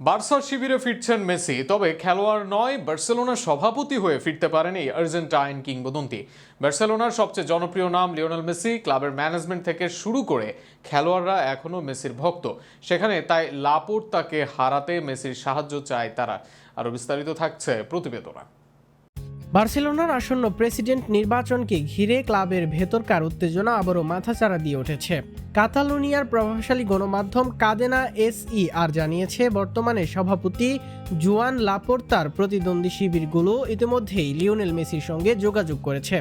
Barca শিবিরে ফিরছেন Messi, তবে খেলোয়াড় নয় বার্সেলোনার সভাপতি হয়ে ফিরতে পারেন এই আর্জেন্টাইন কিংবদন্তি। বার্সেলোনার সবচেয়ে জনপ্রিয় নাম লিওনেল মেসি, ক্লাবের ম্যানেজমেন্ট থেকে শুরু করে খেলোয়াড়রা এখনও মেসির ভক্ত। সেখানে তাই লাপোর তাকে হারাতে মেসির সাহায্য চায় তারা। আরও বিস্তারিত থাকছে প্রতিবেদনা। বার্সেলোনার আসন্ন প্রেসিডেন্ট নির্বাচনকে ঘিরে ক্লাবের ভেতরকার উত্তেজনা আবারও মাথাচাড়া দিয়ে উঠেছে। কাতালোনিয়ার প্রভাবশালী গণমাধ্যম কাদেনা এসই আর জানিয়েছে, বর্তমানে সভাপতি জুয়ান লাপোর্তার প্রতিদ্বন্দ্বী শিবিরগুলো ইতিমধ্যেই লিওনেল মেসির সঙ্গে যোগাযোগ করেছে।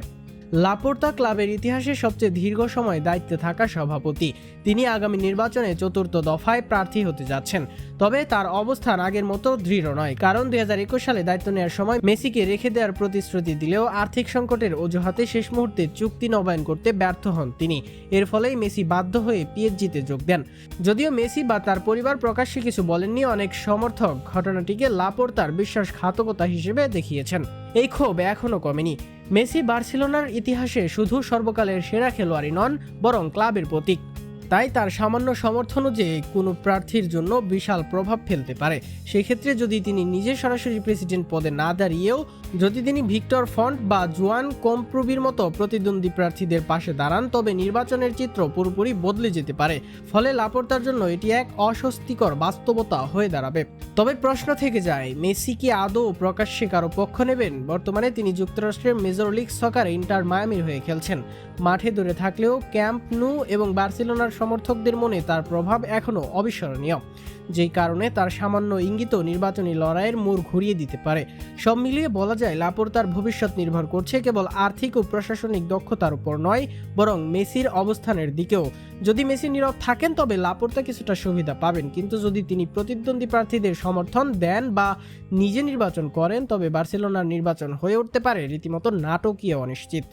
লাপোর্তা ক্লাবের ইতিহাসে সবচেয়ে দীর্ঘ সময় দায়িত্বে থাকা সভাপতি। তিনি আগামী নির্বাচনে চতুর্থ দফায় প্রার্থী হতে যাচ্ছেন। তবে তার অবস্থান আগের মতো দৃঢ় নয়। কারণ দু হাজার একুশ সালে দায়িত্ব নেওয়ার সময় মেসিকে রেখে দেওয়ার প্রতিশ্রুতি দিলেও আর্থিক সংকটের অজুহাতে শেষ মুহূর্তে চুক্তি নবায়ন করতে ব্যর্থ হন তিনি। এর ফলেই মেসি বাধ্য হয়ে পিএইচজিতে যোগ দেন। যদিও মেসি বা তার পরিবার প্রকাশ্যে কিছু বলেননি, অনেক সমর্থক ঘটনাটিকে লাপোর্তার বিশ্বাসঘাতকতা হিসেবে দেখিয়েছেন। এই ক্ষোভ এখনও কমেনি। মেসি বার্সেলোনার ইতিহাসে শুধু সর্বকালের সেরা খেলোয়াড়ই নন বরং ক্লাবের প্রতীক। তাই তার সামান্য সমর্থনও যে কোনো প্রার্থীর জন্য বিশাল প্রভাব ফেলতে পারে। সেক্ষেত্রে যদি তিনি নিজে সরাসরি প্রেসিডেন্ট পদে না দাঁড়িয়েও যদি তিনি ভিক্টর ফন্ট বা জুয়ান কম্প্রুবির মতো প্রতিদ্বন্দ্বী প্রার্থীদের পাশে দাঁড়ান, তবে নির্বাচনের চিত্র পুরোপুরি বদলে যেতে পারে। ফলে লাপোর্তার জন্য এটি এক অস্বস্তিকর বাস্তবতা হয়ে দাঁড়াবে। তবে প্রশ্ন থেকে যায়, মেসি কি আদৌ প্রকাশ্যে কারও পক্ষ নেবেন? বর্তমানে তিনি যুক্তরাষ্ট্রের মেজর লিগ সকারে ইন্টার মায়ামির হয়ে খেলছেন। মাঠে দূরে থাকলেও ক্যাম্প নু এবং বার্সেলোনার সমর্থকদের মনে তার প্রভাব এখনও অবিস্মরণীয়, যেই কারণে তার সামান্য ইঙ্গিত নির্বাচনী লড়াইয়ের মোড় ঘুরিয়ে দিতে পারে। সব মিলিয়ে বলা যায়, লাপোর্তার ভবিষ্যৎ নির্ভর করছে কেবল আর্থিক ও প্রশাসনিক দক্ষতার উপর নয়, বরং মেসির অবস্থানের দিকেও। যদি মেসি নীরব থাকেন, তবে লাপোর্তা কিছুটা সুবিধা পাবেন। কিন্তু যদি তিনি প্রতিদ্বন্দ্বী প্রার্থীদের সমর্থন দেন বা নিজে নির্বাচন করেন, তবে বার্সেলোনার নির্বাচন হয়ে উঠতে পারে রীতিমতো নাটকীয় অনিশ্চিত।